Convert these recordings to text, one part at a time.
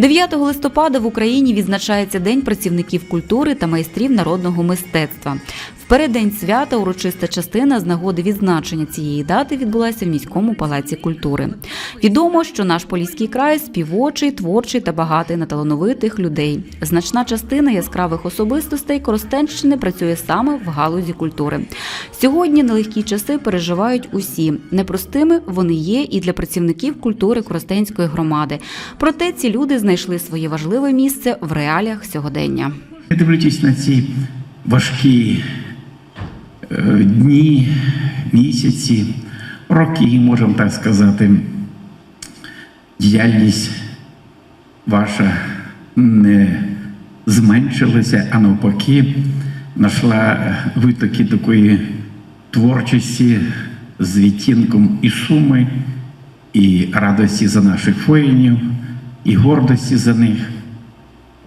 9 листопада в Україні відзначається День працівників культури та майстрів народного мистецтва. В переддень свята урочиста частина з нагоди відзначення цієї дати відбулася в міському палаці культури. Відомо, що наш поліський край співочий, творчий та багатий на талановитих людей. Значна частина яскравих особистостей Коростенщини працює саме в галузі культури. Сьогодні нелегкі часи переживають усі. Непростими вони є і для працівників культури Коростенської громади. Проте ці люди знайшли своє важливе місце в реаліях сьогодення. Дивлячись на ці важкі е, дні, місяці, роки, можемо так сказати, діяльність ваша не зменшилася, а навпаки, знайшла витоки такої творчості з відтінком і суми, і радості за наших воїнів, і гордості за них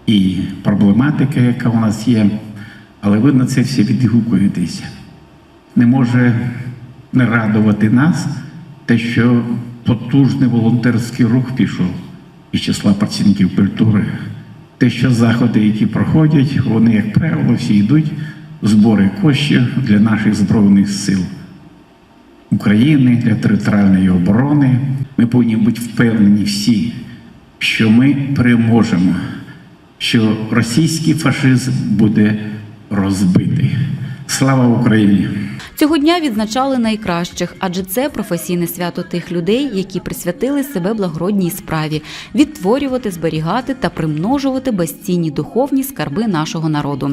і проблематика, яка у нас є, але ви на це всі відгукуєтеся. Не може не радувати нас те, що потужний волонтерський рух пішов із числа працівників культури. Те, що заходи, які проходять, вони, як правило, всі йдуть в збори коштів для наших Збройних сил. України для територіальної оборони. Ми повинні бути впевнені всі, що ми переможемо, що російський фашизм буде розбитий. Слава Україні! Цього дня відзначали найкращих, адже це професійне свято тих людей, які присвятили себе благородній справі відтворювати, зберігати та примножувати безцінні духовні скарби нашого народу.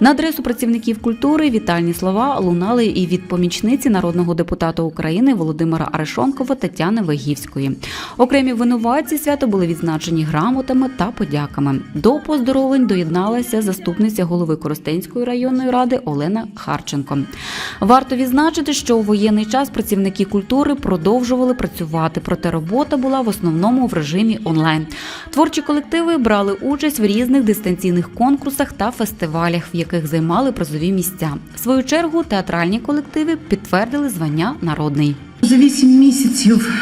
На адресу працівників культури вітальні слова лунали і від помічниці народного депутата України Володимира Арешонкова Тетяни Вегівської. Окремі винуватці свята були відзначені грамотами та подяками. До поздоровлень доєдналася заступниця голови Коростенської районної ради Олена Харченко. Варто відзначити, що у воєнний час працівники культури продовжували працювати, проте робота була в основному в режимі онлайн. Творчі колективи брали участь в різних дистанційних конкурсах та фестивалях, в яких займали призові місця. В свою чергу театральні колективи підтвердили звання народний. За вісім місяців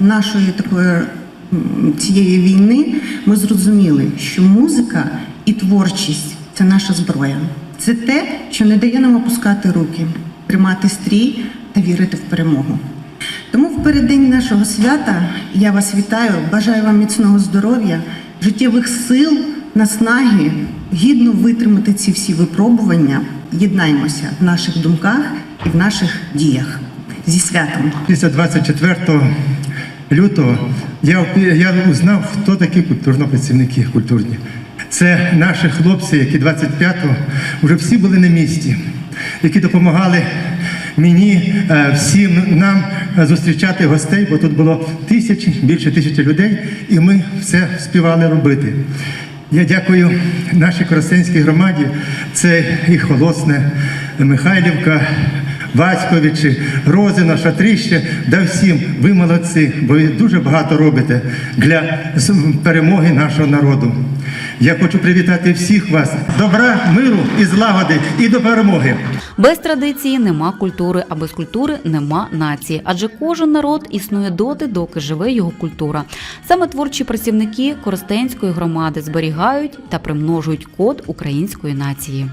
нашої такої цієї війни ми зрозуміли, що музика і творчість це наша зброя. Це те, що не дає нам опускати руки, тримати стрій та вірити в перемогу. Тому в переддень нашого свята я вас вітаю, бажаю вам міцного здоров'я, життєвих сил, наснаги, гідно витримати ці всі випробування. Єднаймося в наших думках і в наших діях. Зі святом! Після 24 лютого я, я узнав, хто такі культурно-працівники культурні. Це наші хлопці, які 25-го вже всі були на місці, які допомагали мені, е, всім нам е, зустрічати гостей, бо тут було тисячі, більше тисячі людей, і ми все співали робити. Я дякую нашій Коростенській громаді. Це і Холосне, Михайлівка, Васьковичі, Розина, Шатріще, да всім ви молодці, бо ви дуже багато робите для перемоги нашого народу. Я хочу привітати всіх вас. Добра, миру і злагоди, і до перемоги. Без традиції нема культури, а без культури нема нації. Адже кожен народ існує доти, доки живе його культура. Саме творчі працівники Коростенської громади зберігають та примножують код української нації.